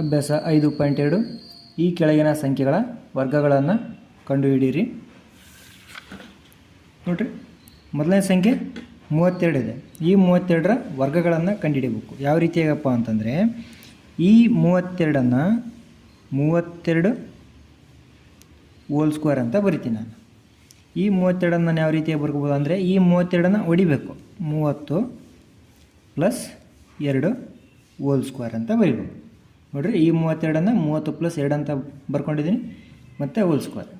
ಅಭ್ಯಾಸ ಐದು ಪಾಯಿಂಟ್ ಎರಡು. ಈ ಕೆಳಗಿನ ಸಂಖ್ಯೆಗಳ ವರ್ಗಗಳನ್ನು ಕಂಡುಹಿಡಿಯಿರಿ. ನೋಡಿರಿ, ಮೊದಲನೇ ಸಂಖ್ಯೆ ಮೂವತ್ತೆರಡಿದೆ ಈ ಮೂವತ್ತೆರಡರ ವರ್ಗಗಳನ್ನು ಕಂಡುಹಿಡಿಬೇಕು ಯಾವ ರೀತಿಯಾಗಪ್ಪ ಅಂತಂದರೆ, ಈ ಮೂವತ್ತೆರಡನ್ನು ಮೂವತ್ತೆರಡು ಓಲ್ ಸ್ಕ್ವೇರ್ ಅಂತ ಬರಿತೀನಿ ನಾನು. ಈ ಮೂವತ್ತೆರಡನ್ನು ನಾನು ಯಾವ ರೀತಿಯಾಗಿ ಬರ್ಕೋಬೋದು ಅಂದರೆ, ಈ ಮೂವತ್ತೆರಡನ್ನು ಹೊಡಿಬೇಕು ಮೂವತ್ತು ಪ್ಲಸ್ ಎರಡು ಹೋಲ್ ಸ್ಕ್ವೇರ್ ಅಂತ ಬರಿಬೇಕು. ನೋಡಿರಿ, ಈ ಮೂವತ್ತೆರಡನ್ನು ಮೂವತ್ತು ಪ್ಲಸ್ ಎರಡು ಅಂತ ಬರ್ಕೊಂಡಿದ್ದೀನಿ ಮತ್ತು ಹೋಲ್ ಸ್ಕ್ವೇರ್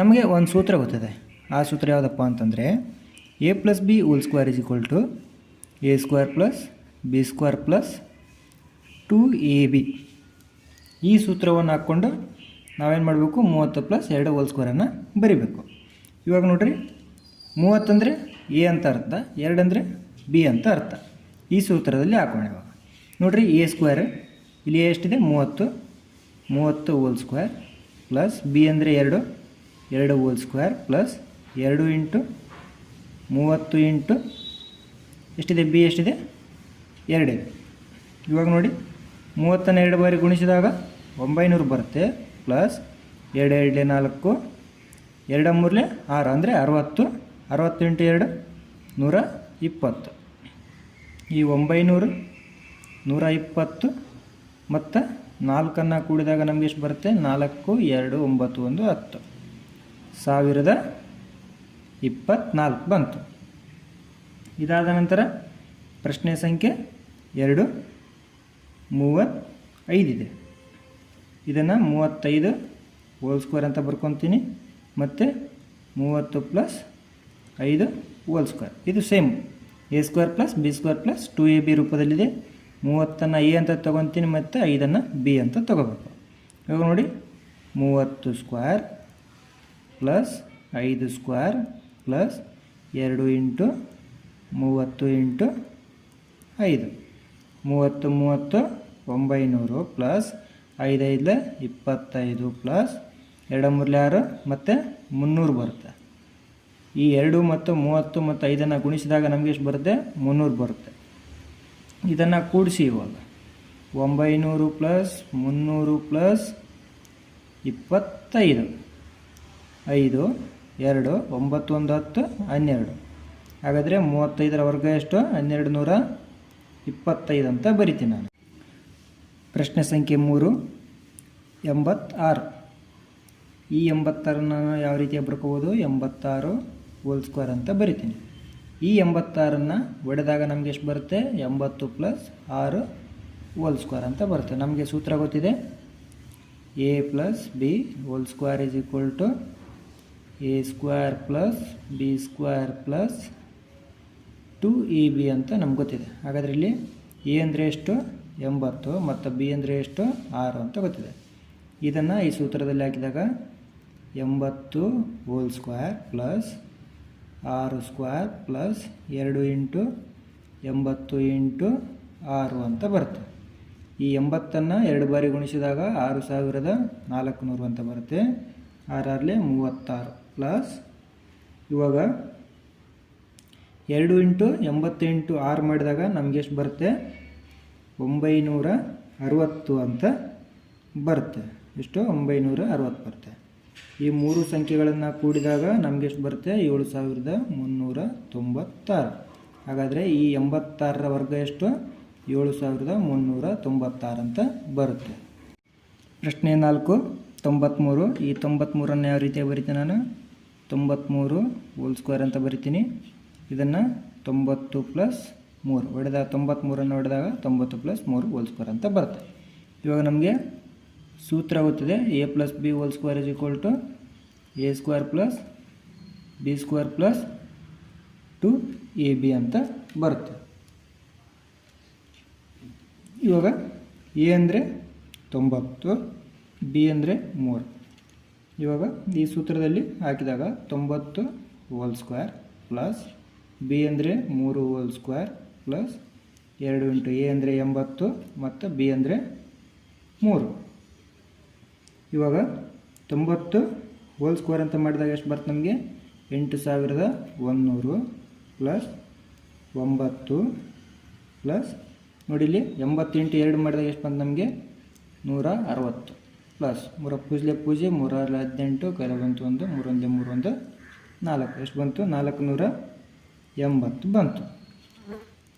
ನಮಗೆ ಒಂದು ಸೂತ್ರ ಗೊತ್ತಿದೆ. ಆ ಸೂತ್ರ ಯಾವುದಪ್ಪ ಅಂತಂದರೆ A plus B whole square is equal to A square plus B square plus two A B ಈ ಸೂತ್ರವನ್ನು ಹಾಕ್ಕೊಂಡು ನಾವೇನು ಮಾಡಬೇಕು? ಮೂವತ್ತು ಪ್ಲಸ್ ಎರಡು ಹೋಲ್ ಸ್ಕ್ವೇರನ್ನು ಬರೀಬೇಕು. ಇವಾಗ ನೋಡ್ರಿ ಮೂವತ್ತಂದರೆ ಎ ಅಂತ ಅರ್ಥ ಎರಡಂದರೆ ಬಿ ಅಂತ ಅರ್ಥ. ಈ ಸೂತ್ರದಲ್ಲಿ ಹಾಕೋಣ ಇವಾಗ. ನೋಡ್ರಿ ಎ ಸ್ಕ್ವೇರ್ ಇಲ್ಲಿ ಎಷ್ಟಿದೆ? ಮೂವತ್ತು. ಮೂವತ್ತು ಹೋಲ್ ಸ್ಕ್ವೇರ್ ಪ್ಲಸ್ ಬಿ ಅಂದರೆ ಎರಡು. ಎರಡು ಹೋಲ್ ಸ್ಕ್ವೇರ್ ಪ್ಲಸ್ ಎರಡು ಇಂಟು ಮೂವತ್ತು ಇಂಟು ಎಷ್ಟಿದೆ? ಬಿ ಎಷ್ಟಿದೆ? ಎರಡಿದೆ ಇವಾಗ ನೋಡಿ. ಮೂವತ್ತನ್ನು ಎರಡು ಬಾರಿ ಗುಣಿಸಿದಾಗ ಒಂಬೈನೂರು ಬರುತ್ತೆ. ಪ್ಲಸ್ ಎರಡು ಎರಡಲೆ ನಾಲ್ಕು. ಎರಡು ಮೂರಲೆ ಆರು ಅಂದರೆ ಅರವತ್ತು. ಅರವತ್ತು ಇಂಟು ಎರಡು, ನೂರ ಇಪ್ಪತ್ತು. ಈ ಒಂಬೈನೂರು ನೂರ ಇಪ್ಪತ್ತು ಮತ್ತು ನಾಲ್ಕನ್ನು ಕೂಡಿದಾಗ ನಮಗೆ ಎಷ್ಟು ಬರುತ್ತೆ? ನಾಲ್ಕು, ಎರಡು, ಒಂಬತ್ತು, ಒಂದು, ಹತ್ತು. ಸಾವಿರದ ಇಪ್ಪತ್ತ್ನಾಲ್ಕು ಬಂತು. ಇದಾದ ನಂತರ ಪ್ರಶ್ನೆ ಸಂಖ್ಯೆ ಎರಡು ಮೂವತ್ತೈದಿದೆ ಇದನ್ನು ಮೂವತ್ತೈದು ಓಲ್ ಸ್ಕ್ವೇರ್ ಅಂತ ಬರ್ಕೊತೀನಿ. ಮತ್ತು ಮೂವತ್ತು ಪ್ಲಸ್ ಐದು ಓಲ್ ಸ್ಕ್ವೇರ್ ಇದು same A square plus B square plus two A B ರೂಪದಲ್ಲಿದೆ. ಮೂವತ್ತನ್ನು ಎ ಅಂತ ತೊಗೊತೀನಿ ಮತ್ತು ಐದನ್ನು ಬಿ ಅಂತ ತೊಗೋಬೇಕು. ಇವಾಗ ನೋಡಿ, ಮೂವತ್ತು ಸ್ಕ್ವೇರ್ ಪ್ಲಸ್ ಐದು ಸ್ಕ್ವೇರ್ ಪ್ಲಸ್ ಎರಡು ಇಂಟು ಮೂವತ್ತು ಇಂಟು ಐದು. ಮೂವತ್ತು ಮೂವತ್ತು, ಒಂಬೈನೂರು ಪ್ಲಸ್ ಐದೈದಲೆ ಇಪ್ಪತ್ತೈದು ಪ್ಲಸ್ ಎರಡು ಮೂರಲೆ ಆರು ಮತ್ತು ಮುನ್ನೂರು ಬರುತ್ತೆ. ಈ ಎರಡು ಮತ್ತು ಮೂವತ್ತು ಮತ್ತು ಐದನ್ನು ಗುಣಿಸಿದಾಗ ನಮಗೆ ಎಷ್ಟು ಬರುತ್ತೆ? ಮುನ್ನೂರು ಬರುತ್ತೆ. ಇದನ್ನು ಕೂಡಿಸಿ ಇವಾಗ. ಒಂಬೈನೂರು ಪ್ಲಸ್ ಮುನ್ನೂರು ಪ್ಲಸ್ ಇಪ್ಪತ್ತೈದು. ಐದು, ಎರಡು, ಒಂಬತ್ತೊಂದು, ಹತ್ತು, ಹನ್ನೆರಡು. ಹಾಗಾದರೆ ಮೂವತ್ತೈದರ ವರ್ಗ ಎಷ್ಟು? ಹನ್ನೆರಡು ನೂರ ಇಪ್ಪತ್ತೈದು ಅಂತ ಬರಿತೀನಿ ನಾನು. ಪ್ರಶ್ನೆ ಸಂಖ್ಯೆ ಮೂರು, ಎಂಬತ್ತಾರು. ಈ ಎಂಬತ್ತಾರನ್ನು ನಾನು ಯಾವ ರೀತಿಯಾಗಿ ಬರ್ಕೋಬೋದು ಎಂಬತ್ತಾರು ಹೋಲ್ ಸ್ಕ್ವೇರ್ ಅಂತ ಬರಿತೀನಿ. ಈ ಎಂಬತ್ತಾರನ್ನು ಒಡೆದಾಗ ನಮಗೆ ಎಷ್ಟು ಬರುತ್ತೆ? ಎಂಬತ್ತು ಪ್ಲಸ್ ಆರು ಹೋಲ್ ಸ್ಕ್ವೇರ್ ಅಂತ ಬರುತ್ತೆ. ನಮಗೆ ಸೂತ್ರ ಗೊತ್ತಿದೆ? A plus B whole square is equal to A square plus B square plus two A B ಅಂತ ನಮ್ಗೆ ಗೊತ್ತಿದೆ. ಹಾಗಾದರೆ ಇಲ್ಲಿ ಎ ಅಂದರೆ ಎಷ್ಟು? ಎಂಬತ್ತು. ಮತ್ತು ಬಿ ಅಂದರೆ ಎಷ್ಟು? ಆರು ಅಂತ ಗೊತ್ತಿದೆ. ಇದನ್ನು ಈ ಸೂತ್ರದಲ್ಲಿ ಹಾಕಿದಾಗ ಎಂಬತ್ತು ಹೋಲ್ ಸ್ಕ್ವೇರ್ ಪ್ಲಸ್ ಆರು ಸ್ಕ್ವೇರ್ ಪ್ಲಸ್ ಎರಡು ಇಂಟು ಎಂಬತ್ತು ಇಂಟು ಆರು ಅಂತ ಬರುತ್ತೆ. ಈ ಎಂಬತ್ತನ್ನು ಎರಡು ಬಾರಿ ಗುಣಿಸಿದಾಗ ಆರು ಸಾವಿರದ ನಾಲ್ಕುನೂರು ಅಂತ ಬರುತ್ತೆ. ಆರಾರಲೆ ಮೂವತ್ತಾರು ಪ್ಲಸ್ ಇವಾಗ ಎರಡು ಇಂಟು ಎಂಬತ್ತೆಂಟು ಆರು ಮಾಡಿದಾಗ ನಮಗೆ ಎಷ್ಟು ಬರುತ್ತೆ? ಒಂಬೈನೂರ ಅರವತ್ತು ಅಂತ ಬರುತ್ತೆ. ಎಷ್ಟು? ಒಂಬೈನೂರ ಅರವತ್ತು ಬರುತ್ತೆ. ಈ ಮೂರು ಸಂಖ್ಯೆಗಳನ್ನು ಕೂಡಿದಾಗ ನಮಗೆ ಎಷ್ಟು ಬರುತ್ತೆ? ಏಳು ಸಾವಿರದ ಮುನ್ನೂರ ತೊಂಬತ್ತಾರು. ಹಾಗಾದರೆ ಈ ಎಂಬತ್ತಾರರ ವರ್ಗ ಎಷ್ಟು? ಏಳು ಸಾವಿರದ ಮುನ್ನೂರ ತೊಂಬತ್ತಾರು ಅಂತ ಬರುತ್ತೆ. ಪ್ರಶ್ನೆ ನಾಲ್ಕು ತೊಂಬತ್ತ್ಮೂರು ಈ ತೊಂಬತ್ತ್ಮೂರನ್ನು ಯಾವ ರೀತಿಯಾಗಿ ಬರಿತೀನಿ ನಾನು? ತೊಂಬತ್ತ್ಮೂರು ಹೋಲ್ ಸ್ಕ್ವೇರ್ ಅಂತ ಬರಿತೀನಿ. ಇದನ್ನು ತೊಂಬತ್ತು ಪ್ಲಸ್ ಮೂರು. ಹೊಡೆದ ತೊಂಬತ್ತ್ಮೂರನ್ನು ಹೊಡೆದಾಗ ತೊಂಬತ್ತು ಪ್ಲಸ್ ಮೂರು ಹೋಲ್ ಸ್ಕ್ವೇರ್ ಅಂತ ಬರುತ್ತೆ. ಇವಾಗ ನಮಗೆ ಸೂತ್ರ ಗೊತ್ತಿದೆ A plus B whole square is equal to A square plus B square plus two A B ಅಂತ ಬರುತ್ತೆ. ಇವಾಗ ಎ ಅಂದರೆ ತೊಂಬತ್ತು ಬಿ ಅಂದರೆ ಮೂರು. ಇವಾಗ ಈ ಸೂತ್ರದಲ್ಲಿ ಹಾಕಿದಾಗ ತೊಂಬತ್ತು ಹೋಲ್ ಸ್ಕ್ವೇರ್ ಪ್ಲಸ್ ಬಿ ಅಂದರೆ ಮೂರು ಹೋಲ್ ಸ್ಕ್ವೇರ್ ಪ್ಲಸ್ ಎರಡು ಇಂಟು ಎ ಅಂದರೆ ಎಂಬತ್ತು, ಮತ್ತು ಬಿ ಅಂದರೆ ಮೂರು. ಇವಾಗ ತೊಂಬತ್ತು ಹೋಲ್ ಸ್ಕ್ವೇರ್ ಅಂತ ಮಾಡಿದಾಗ ಎಷ್ಟು ಬರುತ್ತೆ ನಮಗೆ? ಎಂಟು ಸಾವಿರದ ಒಂದುನೂರು ಪ್ಲಸ್ ಒಂಬತ್ತು ಪ್ಲಸ್ ನೋಡಿ ಇಲ್ಲಿ ಎಂಬತ್ತೆಂಟು ಎರಡು ಮಾಡಿದಾಗ ಎಷ್ಟು ಬಂತು ನಮಗೆ? ನೂರ ಅರವತ್ತು ಪ್ಲಸ್ ಮೂರ ಪೂಜಲೆ ಪೂಜೆ ಮೂರಲ್ಲಿ ಹದಿನೆಂಟು, ಕೈಲ ಬಂತು ಒಂದು ಮೂರೊಂದೇ ಮೂರೊಂದು ನಾಲ್ಕು. ಎಷ್ಟು ಬಂತು? ನಾಲ್ಕು ನೂರ ಎಂಬತ್ತು ಬಂತು.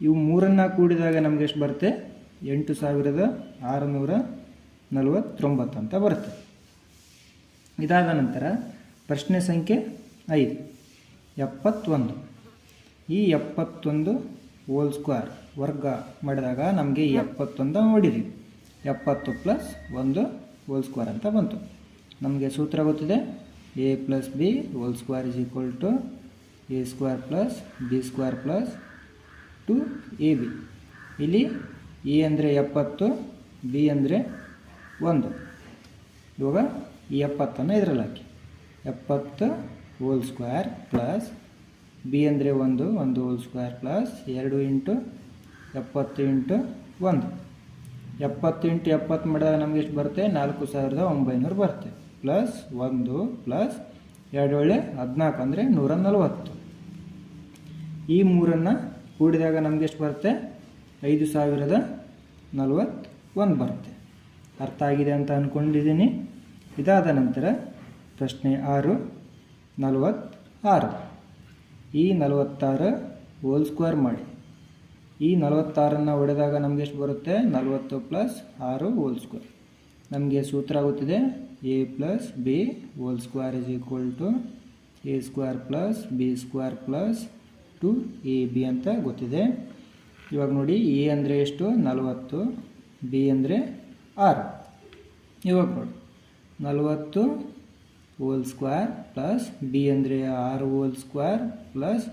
ಇವು ಮೂರನ್ನು ಕೂಡಿದಾಗ ನಮಗೆ ಎಷ್ಟು ಬರುತ್ತೆ? ಎಂಟು ಸಾವಿರದ ಆರುನೂರ ನಲವತ್ತೊಂಬತ್ತು ಅಂತ ಬರುತ್ತೆ. ಇದಾದ ನಂತರ ಪ್ರಶ್ನೆ ಸಂಖ್ಯೆ ಐದು. ಎಪ್ಪತ್ತೊಂದು. ಈ ಎಪ್ಪತ್ತೊಂದು ಹೋಲ್ ಸ್ಕ್ವೇರ್ ವರ್ಗ ಮಾಡಿದಾಗ ನಮಗೆ ಎಪ್ಪತ್ತೊಂದು ನೋಡಿರಿ ಎಪ್ಪತ್ತು ಪ್ಲಸ್ ಒಂದು ಹೋಲ್ ಸ್ಕ್ವೇರ್ ಅಂತ ಬಂತು. ನಮಗೆ ಸೂತ್ರ ಗೊತ್ತಿದೆ? A plus B whole square is equal to A square plus B square plus two A B ಇಲ್ಲಿ ಎ ಅಂದರೆ ಎಪ್ಪತ್ತು ಬಿ ಅಂದರೆ ಒಂದು. ಇವಾಗ ಈ ಎಪ್ಪತ್ತನ್ನು ಇದರಲ್ಲಿ ಹಾಕಿ. ಎಪ್ಪತ್ತು ಹೋಲ್ ಸ್ಕ್ವೇರ್ ಪ್ಲಸ್ ಬಿ ಅಂದರೆ ಒಂದು ಒಂದು ಹೋಲ್ ಸ್ಕ್ವೇರ್ ಪ್ಲಸ್ ಎರಡು ಇಂಟು ಎಪ್ಪತ್ತು ಇಂಟು ಒಂದು. ಎಪ್ಪತ್ತು ಇಂಟು ಎಪ್ಪತ್ತು ಮಾಡಿದಾಗ ನಮಗೆ ಎಷ್ಟು ಬರುತ್ತೆ? ನಾಲ್ಕು ಸಾವಿರದ ಒಂಬೈನೂರು ಬರುತ್ತೆ. ಪ್ಲಸ್ ಒಂದು ಪ್ಲಸ್ ಎರಡು ಒಳ್ಳೆ ಹದಿನಾಲ್ಕು ಅಂದರೆ ನೂರ ನಲವತ್ತು. ಈ ಮೂರನ್ನು ಕೂಡಿದಾಗ ನಮಗೆ ಎಷ್ಟು ಬರುತ್ತೆ? ಐದು ಸಾವಿರದ ನಲವತ್ತು ಒಂದು ಬರುತ್ತೆ. ಅರ್ಥ ಆಗಿದೆ ಅಂತ ಅಂದ್ಕೊಂಡಿದ್ದೀನಿ ಇದಾದ ನಂತರ ಪ್ರಶ್ನೆ ಆರು, ನಲವತ್ತಾರು. ಈ ನಲವತ್ತಾರು ಹೋಲ್ ಸ್ಕ್ವೇರ್ ಮಾಡಿ. ಈ ನಲವತ್ತಾರನ್ನು ಹೊಡೆದಾಗ ನಮಗೆ ಎಷ್ಟು ಬರುತ್ತೆ? ನಲವತ್ತು ಪ್ಲಸ್ ಆರು ಹೋಲ್ ಸ್ಕ್ವೇರ್ ನಮಗೆ ಸೂತ್ರ ಆಗುತ್ತಿದೆ A plus B whole square is equal to A square plus B square plus two A B ಅಂತ ಗೊತ್ತಿದೆ. ಇವಾಗ ನೋಡಿ ಎ ಅಂದರೆ ಎಷ್ಟು? ನಲವತ್ತು ಬಿ ಅಂದರೆ ಆರು. ಇವಾಗ ನೋಡಿ. ನಲವತ್ತು ಓಲ್ ಸ್ಕ್ವೇರ್ ಪ್ಲಸ್ ಬಿ ಅಂದರೆ ಆರು ಓಲ್ ಸ್ಕ್ವೇರ್ ಪ್ಲಸ್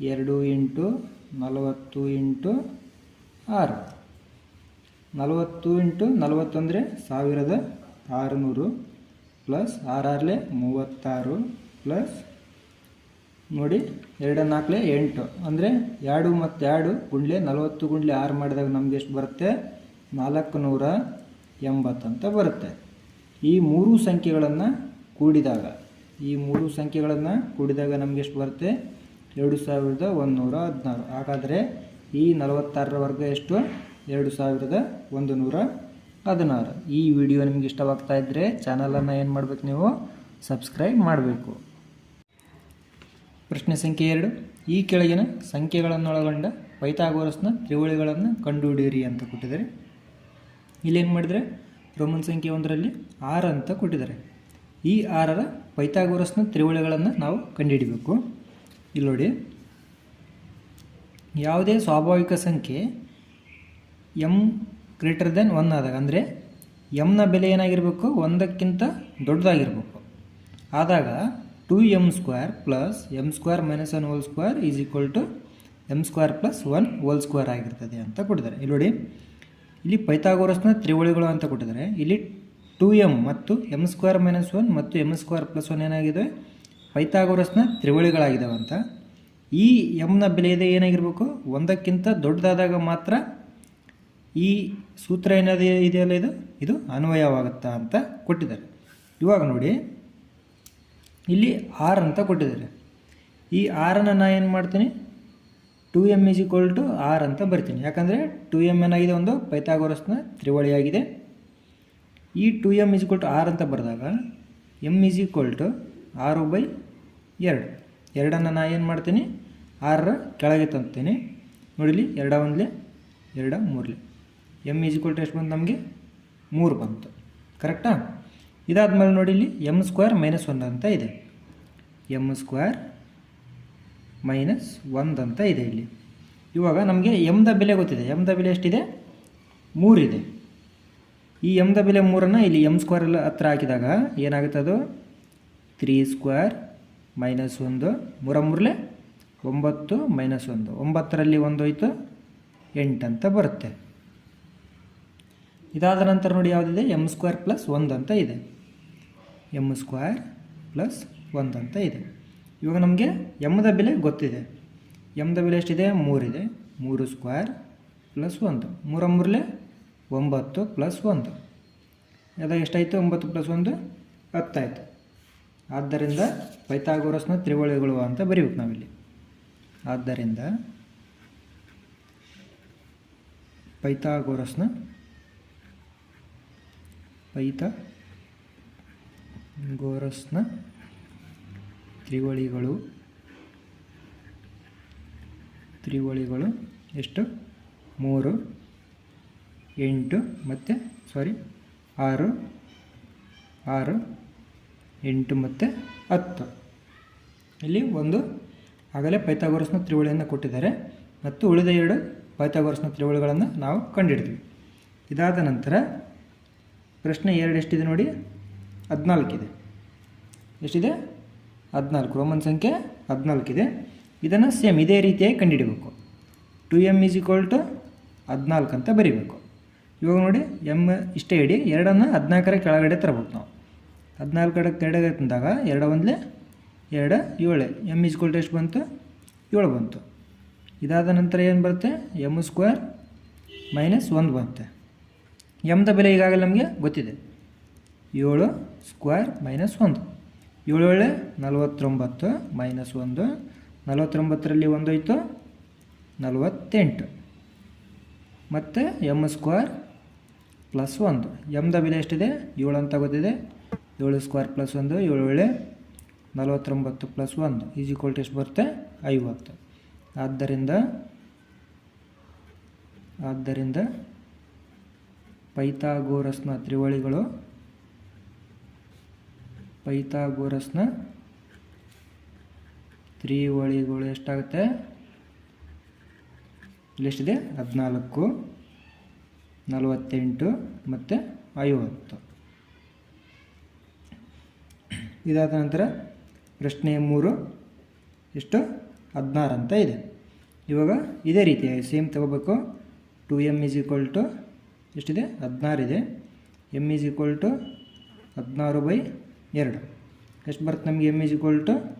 ಎರಡು ಇಂಟು ನಲವತ್ತು ಇಂಟು ಆರು. ನಲವತ್ತು ಇಂಟು ನಲವತ್ತಂದರೆ ಸಾವಿರದ ಆರುನೂರು ಪ್ಲಸ್ ಆರಾರಲೆ ಮೂವತ್ತಾರು ಪ್ಲಸ್ ನೋಡಿ ಎರಡು ನಾಲ್ಕಲೆ ಎಂಟು. ಅಂದರೆ ಎರಡು ಮತ್ತು ಎರಡು ಗುಂಡ್ಲೆ ನಲವತ್ತು ಗುಂಡ್ಲೆ ಆರು ಮಾಡಿದಾಗ ನಮ್ಗೆ ಎಷ್ಟು ಬರುತ್ತೆ? ನಾಲ್ಕು ನೂರ ಎಂಬತ್ತು ಅಂತ ಬರುತ್ತೆ. ಈ ಮೂರು ಸಂಖ್ಯೆಗಳನ್ನು ಕೂಡಿದಾಗ, ಈ ಮೂರು ಸಂಖ್ಯೆಗಳನ್ನು ಕೂಡಿದಾಗ ನಮಗೆ ಎಷ್ಟು ಬರುತ್ತೆ? ಎರಡು ಸಾವಿರದ ಒಂದುನೂರ ಹದಿನಾರು. ಹಾಗಾದರೆ ಈ ನಲವತ್ತಾರರ ವರ್ಗ ಎಷ್ಟು? ಎರಡು ಸಾವಿರದ ಒಂದು ನೂರ ಹದಿನಾರು. ಈ ವಿಡಿಯೋ ನಿಮ್ಗೆ ಇಷ್ಟವಾಗ್ತಾ ಇದ್ದರೆ ಚಾನಲನ್ನು ಏನು ಮಾಡಬೇಕು ನೀವು? ಸಬ್ಸ್ಕ್ರೈಬ್ ಮಾಡಬೇಕು. ಪ್ರಶ್ನೆ ಸಂಖ್ಯೆ ಎರಡು. ಈ ಕೆಳಗಿನ ಸಂಖ್ಯೆಗಳನ್ನೊಳಗೊಂಡ ಪೈಥಾಗೋರಸ್ನ ತ್ರಿವಳಿಗಳನ್ನು ಕಂಡುಹಿಡಿಯಿರಿ ಅಂತ ಕೊಟ್ಟಿದ್ದಾರೆ. ಇಲ್ಲೇನು ಮಾಡಿದರೆ? ರೋಮನ್ ಸಂಖ್ಯೆ ಒಂದರಲ್ಲಿ ಆರ್ ಅಂತ ಕೊಟ್ಟಿದ್ದಾರೆ. ಈ ಆರರ ಪೈಥಾಗೋರಸ್ನ ತ್ರಿವಳಿಗಳನ್ನು ನಾವು ಕಂಡುಹಿಡಿಬೇಕು. ಇಲ್ಲಿ ನೋಡಿ. ಯಾವುದೇ ಸ್ವಾಭಾವಿಕ ಸಂಖ್ಯೆ ಎಂ ಗ್ರೇಟರ್ ದೆನ್ ಒನ್ ಆದಾಗ ಅಂದರೆ ಎಮ್ನ ಬೆಲೆ ಏನಾಗಿರಬೇಕು? ಒಂದಕ್ಕಿಂತ ದೊಡ್ಡದಾಗಿರಬೇಕು. ಆದಾಗ two M square plus M square minus one whole square is equal to M square plus one whole square ಆಗಿರ್ತದೆ ಅಂತ ಕೊಟ್ಟಿದ್ದಾರೆ. ಇಲ್ಲಿ ನೋಡಿ. ಇಲ್ಲಿ ಪೈಥಾಗೋರಸ್ನ ತ್ರಿವಳಿಗಳು ಅಂತ ಕೊಟ್ಟಿದ್ದಾರೆ. ಇಲ್ಲಿ ಟು ಎಂ ಮತ್ತು ಎಂ ಸ್ಕ್ವೇರ್ ಮೈನಸ್ ಒನ್ ಮತ್ತು ಎಂ ಸ್ಕ್ವೇರ್ ಪ್ಲಸ್ ಒನ್ ಏನಾಗಿದೆ? ಪೈಥಾಗೋರಸ್ನ ತ್ರಿವಳಿಗಳಾಗಿದ್ದಾವೆ ಅಂತ. ಈ ಎಮ್ನ ಬೆಲೆ ಇದೆ ಏನಾಗಿರಬೇಕು? ಒಂದಕ್ಕಿಂತ ದೊಡ್ಡದಾದಾಗ ಮಾತ್ರ ಈ ಸೂತ್ರ ಏನಾದ ಇದೆಯಲ್ಲ ಇದು? ಇದು ಅನ್ವಯವಾಗುತ್ತಾ ಅಂತ ಕೊಟ್ಟಿದ್ದಾರೆ. ಇವಾಗ ನೋಡಿ. ಇಲ್ಲಿ ಆರ್ ಅಂತ ಕೊಟ್ಟಿದ್ದಾರೆ. ಈ ಆರನ್ನು ನಾನು ಏನು ಮಾಡ್ತೀನಿ? Two M is equal to R ಅಂತ ಬರ್ತೀನಿ. ಯಾಕಂದರೆ ಟು ಎಂ ಏನಾಗಿದೆ ಒಂದು ಪೈಥಾಗೋರಸ್ನ ತ್ರಿವಳಿಯಾಗಿದೆ. ಈ two M is equal to R ಅಂತ ಬರೆದಾಗ ಎಂ ಇಸ್ ಈಕ್ವಲ್ ಟು ಆರು ಬೈ ಎರಡು. ಎರಡನ್ನು ನಾನು ಏನು ಮಾಡ್ತೀನಿ? ಆರರ ಕೆಳಗೆ ತಂತೀನಿ. ನೋಡಿಲಿ, ಎರಡ ಒಂದ್ಲೆ, ಎರಡ ಮೂರಲಿ. ಎಂ ಇಸ್ ಈಕ್ವಲ್ ಟು ಎಷ್ಟು ಬಂತು ನಮಗೆ? ಮೂರು ಬಂತು. ಕರೆಕ್ಟಾ ಇದಾದ್ಮೇಲೆ ಮೇಲೆ ನೋಡಿಲಿ ಎಂ ಸ್ಕ್ವೇರ್ ಮೈನಸ್ ಒನ್ ಅಂತ ಇದೆ. ಎಂ ಸ್ಕ್ವೇರ್ ಮೈನಸ್ ಒಂದು ಅಂತ ಇದೆ ಇಲ್ಲಿ. ಇವಾಗ ನಮಗೆ ಎಮ್ದ ಬೆಲೆ ಗೊತ್ತಿದೆ. ಎಮ್ದ ಬೆಲೆ ಎಷ್ಟಿದೆ? ಮೂರಿದೆ ಈ ಎಮ್ದ ಬೆಲೆ ಮೂರನ್ನು ಇಲ್ಲಿ ಎಂ ಸ್ಕ್ವೇರ್ ಎಲ್ಲ ಹತ್ರ ಹಾಕಿದಾಗ ಏನಾಗುತ್ತೆ ಅದು? ತ್ರೀ ಸ್ಕ್ವೇರ್ ಮೈನಸ್ ಒಂದು ಮೂರ ಮೂರಲೆ ಒಂಬತ್ತು ಮೈನಸ್ ಒಂದು. ಒಂಬತ್ತರಲ್ಲಿ ಒಂದು ಹೋಯ್ತು ಎಂಟು ಅಂತ ಬರುತ್ತೆ. ಇದಾದ ನಂತರ ನೋಡಿ ಯಾವುದಿದೆ? ಎಂ ಸ್ಕ್ವೇರ್ ಪ್ಲಸ್ ಒಂದು ಅಂತ ಇದೆ. ಎಂ ಸ್ಕ್ವೇರ್ ಪ್ಲಸ್ ಒಂದು ಅಂತ ಇದೆ. ಇವಾಗ ನಮಗೆ ಎಮ್ದ ಬೆಲೆ ಗೊತ್ತಿದೆ. ಎಮ್ದ ಬೆಲೆ ಎಷ್ಟಿದೆ? ಮೂರಿದೆ. ಮೂರು ಸ್ಕ್ವೇರ್ ಪ್ಲಸ್ ಒಂದು. ಮೂರ ಮೂರಲೆ ಒಂಬತ್ತು ಪ್ಲಸ್ ಒಂದು. ಅದಾಗ ಎಷ್ಟಾಯಿತು? ಒಂಬತ್ತು ಪ್ಲಸ್ ಒಂದು ಹತ್ತಾಯಿತು. ಆದ್ದರಿಂದ ಪೈತಾಗೋರಸ್ನ ತ್ರಿವಳಿಗಳು ಅಂತ ಬರೀಬೇಕು ನಾವಿಲ್ಲಿ. ಆದ್ದರಿಂದ ಪೈತಾಗೋರಸ್ನ ಪೈತ ಗೋರಸ್ನ ತ್ರಿವಳಿಗಳು ತ್ರಿವಳಿಗಳು ಎಷ್ಟು? ಮೂರು, ಎಂಟು, ಮತ್ತು ಸಾರಿ ಆರು ಆರು, ಎಂಟು, ಮತ್ತು, ಹತ್ತು. ಇಲ್ಲಿ ಒಂದು ಆಗಲೇ ಪೈಥಾಗೋರಸ್ನ ತ್ರಿವಳಿಯನ್ನು ಕೊಟ್ಟಿದ್ದಾರೆ ಮತ್ತು ಉಳಿದ ಎರಡು ಪೈಥಾಗೋರಸ್ನ ತ್ರಿವಳಿಗಳನ್ನು ನಾವು ಕಂಡುಹಿಡ್ತೀವಿ ಇದಾದ ನಂತರ ಪ್ರಶ್ನೆ ಎರಡು ಎಷ್ಟಿದೆ ನೋಡಿ? ಹದಿನಾಲ್ಕಿದೆ. ಎಷ್ಟಿದೆ? ಹದಿನಾಲ್ಕು. ರೋಮನ್ ಸಂಖ್ಯೆ ಹದಿನಾಲ್ಕಿದೆ ಇದನ್ನು ಸೇಮ್ ಇದೇ ರೀತಿಯಾಗಿ ಕಂಡುಹಿಡಬೇಕು. Two M is equal to ಹದಿನಾಲ್ಕು ಅಂತ ಬರೀಬೇಕು. ಇವಾಗ ನೋಡಿ ಎಂ ಇಷ್ಟೇ ಇಡಿ, ಎರಡನ್ನು ಹದಿನಾಲ್ಕರ ಕೆಳಗಡೆ ತರಬೇಕು ನಾವು. ಹದಿನಾಲ್ಕರ ಕೆಳಗಡೆ ತಂದಾಗ ಎರಡು ಒಂದಲೇ ಎರಡು ಏಳು. ಎಂ ಈಸ್ ಟು ಎಷ್ಟು ಬಂತು? ಏಳು ಬಂತು. ಇದಾದ ನಂತರ ಏನು ಬರುತ್ತೆ? ಎಂ ಸ್ಕ್ವೇರ್ ಮೈನಸ್ ಒಂದು ಬರುತ್ತೆ ಎಮ್ದ ಬೆಲೆ ಈಗಾಗಲೇ ನಮಗೆ ಗೊತ್ತಿದೆ. ಏಳು ಸ್ಕ್ವೇರ್ ಮೈನಸ್ ಒಂದು. ಏಳು ಏಳು ನಲವತ್ತೊಂಬತ್ತು ಮೈನಸ್ ಒಂದು. ನಲವತ್ತೊಂಬತ್ತರಲ್ಲಿ ಒಂದು ಹೋಯ್ತು. ನಲವತ್ತೆಂಟು. ಮತ್ತು ಎಂ ಸ್ಕ್ವಾರ್ ಪ್ಲಸ್ ಒಂದು. ಎಮ್ದ ಬೆಲೆ ಎಷ್ಟಿದೆ? ಏಳು ಅಂತ ಗೊತ್ತಿದೆ. ಏಳು ಸ್ಕ್ವೇರ್ ಪ್ಲಸ್ ಒಂದು, ಏಳು, ಏಳೆ. ನಲವತ್ತೊಂಬತ್ತು ಪ್ಲಸ್ ಒಂದು ಈಸ್ ಕೋಲ್ಟ್ ಎಷ್ಟು ಬರುತ್ತೆ? ಐವತ್ತು. ಆದ್ದರಿಂದ ಆದ್ದರಿಂದ ಪೈಥಾಗೋರಸ್ನ ತ್ರಿವಳಿಗಳು ಪೈಥಾಗೋರಸ್ನ ತ್ರಿವಳಿಗಳು ಎಷ್ಟಾಗುತ್ತೆ? ಇಲ್ಲೆಷ್ಟಿದೆ? ಹದಿನಾಲ್ಕು, ನಲವತ್ತೆಂಟು ಮತ್ತು ಐವತ್ತು. ಇದಾದ ನಂತರ ಪ್ರಶ್ನೆ ಮೂರು, ಎಷ್ಟು? ಹದಿನಾರು ಅಂತ ಇದೆ. ಇವಾಗ ಇದೇ ರೀತಿ, ಸೇಮ್ ತಗೋಬೇಕು. Two M is equal to ಎಷ್ಟಿದೆ? ಹದಿನಾರು ಇದೆ. ಎಂ ಈಸ್ ಈಕ್ವಲ್ ಟು ಹದಿನಾರು ಬೈ ಎರಡು. ಎಷ್ಟು ಬರುತ್ತೆ ನಮಗೆ ಎಂ ಇಜ್ ಈಕ್ವಲ್ ಟು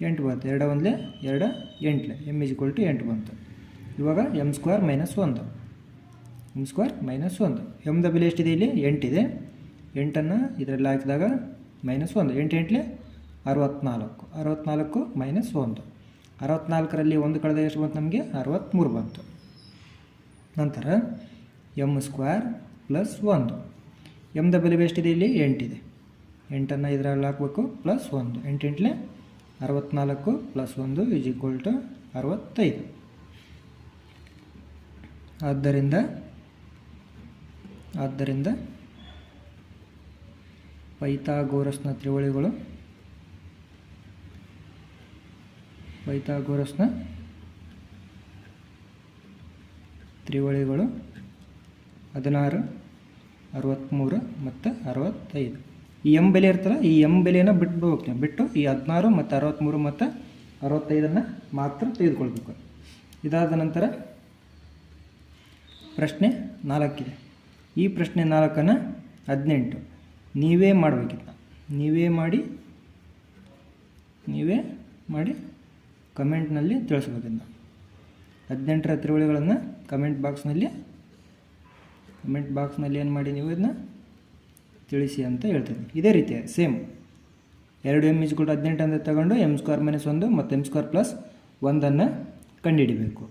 ಎಂಟು ಬರುತ್ತೆ. ಎರಡು ಒಂದ್ಲೆ ಎರಡು ಎಂಟ್ಲೆ. ಎಂ ಇಜ್ ಈಕ್ವಲ್ ಟು ಎಂಟು ಬಂತು. ಇವಾಗ ಎಂ ಸ್ಕ್ವೇರ್ ಮೈನಸ್ ಒಂದು. ಎಂ ಸ್ಕ್ವೇರ್ ಮೈನಸ್ ಒಂದು. ಎಮ್ದ ಬೆಲೆ ಎಷ್ಟಿದೆ ಇಲ್ಲಿ? ಎಂಟಿದೆ. ಎಂಟನ್ನು ಇದರಲ್ಲಿ ಹಾಕಿದಾಗ ಮೈನಸ್ ಒಂದು. ಎಂಟು ಎಂಟ್ಲೆ? ಅರವತ್ನಾಲ್ಕು. ಅರವತ್ನಾಲ್ಕು ಮೈನಸ್ ಒಂದು. ಅರವತ್ನಾಲ್ಕರಲ್ಲಿ ಒಂದು ಕಳೆದ ಎಷ್ಟು ಬಂತು ನಮಗೆ? ಅರವತ್ತ್ಮೂರು ಬಂತು. ನಂತರ ಎಂ ಸ್ಕ್ವೇರ್ ಪ್ಲಸ್ ಒಂದು. ಎಮ್ದ ಬೆಲೆ ಎಷ್ಟಿದೆ ಇಲ್ಲಿ? ಎಂಟಿದೆ. ಎಂಟನ್ನು ಇದರಲ್ಲಿ ಹಾಕಬೇಕು ಪ್ಲಸ್ ಒಂದು. ಎಂಟೆಂಟ್ಲೆ ಅರವತ್ತ್ನಾಲ್ಕು ಪ್ಲಸ್ ಒಂದು ಈಸ್ ಈಕ್ವಲ್ ಟು ಅರವತ್ತೈದು. ಆದ್ದರಿಂದ ಆದ್ದರಿಂದ ಪೈಥಾಗೋರಸ್ನ ತ್ರಿವಳಿಗಳು ಪೈಥಾಗೋರಸ್ನ ತ್ರಿವಳಿಗಳು ಹದಿನಾರು ಅರವತ್ತ್ಮೂರು ಮತ್ತು ಅರವತ್ತೈದು. ಈ ಎಂ ಬೆಲೆ ಇರ್ತಲ್ಲ, ಈ ಎಂ ಬೆಲೆನ ಹೋಗ್ತೀನಿ. ಬಿಟ್ಟು ಈ ಹದಿನಾರು ಮತ್ತು ಅರವತ್ತ್ಮೂರು ಮತ್ತು ಅರವತ್ತೈದನ್ನು ಮಾತ್ರ ತೆಗೆದುಕೊಳ್ಬೇಕು. ಇದಾದ ನಂತರ ಪ್ರಶ್ನೆ ನಾಲ್ಕಿದೆ. ಈ ಪ್ರಶ್ನೆ ನಾಲ್ಕನ್ನು ಹದಿನೆಂಟು. ನೀವೇ ಮಾಡಬೇಕಿತ್ತು. ನೀವೇ ಮಾಡಿ ನೀವೇ ಮಾಡಿ ಕಮೆಂಟ್ನಲ್ಲಿ ತಿಳಿಸ್ಬೇಕಿನ್ನ ಹದಿನೆಂಟರ ತಿರುವಳಿಗಳನ್ನು ಕಮೆಂಟ್ ಬಾಕ್ಸ್ನಲ್ಲಿ ಕಮೆಂಟ್ ಬಾಕ್ಸ್ನಲ್ಲಿ ಏನು ಮಾಡಿ ನೀವು ಇದನ್ನ? ತಿಳಿಸಿ ಅಂತ ಹೇಳ್ತೀನಿ. ಇದೇ ರೀತಿ ಸೇಮ್ ಎರಡು ಎಂ ಇಸ್ ಕೂಡ ಹದಿನೆಂಟು ಅಂತ ತಗೊಂಡು ಎಂ ಸ್ಕ್ವೇರ್ ಮೈನಸ್ ಒಂದು ಮತ್ತು ಎಂ ಸ್ಕ್ವೇರ್ ಪ್ಲಸ್ ಒಂದನ್ನು ಕಂಡುಹಿಡಿಬೇಕು.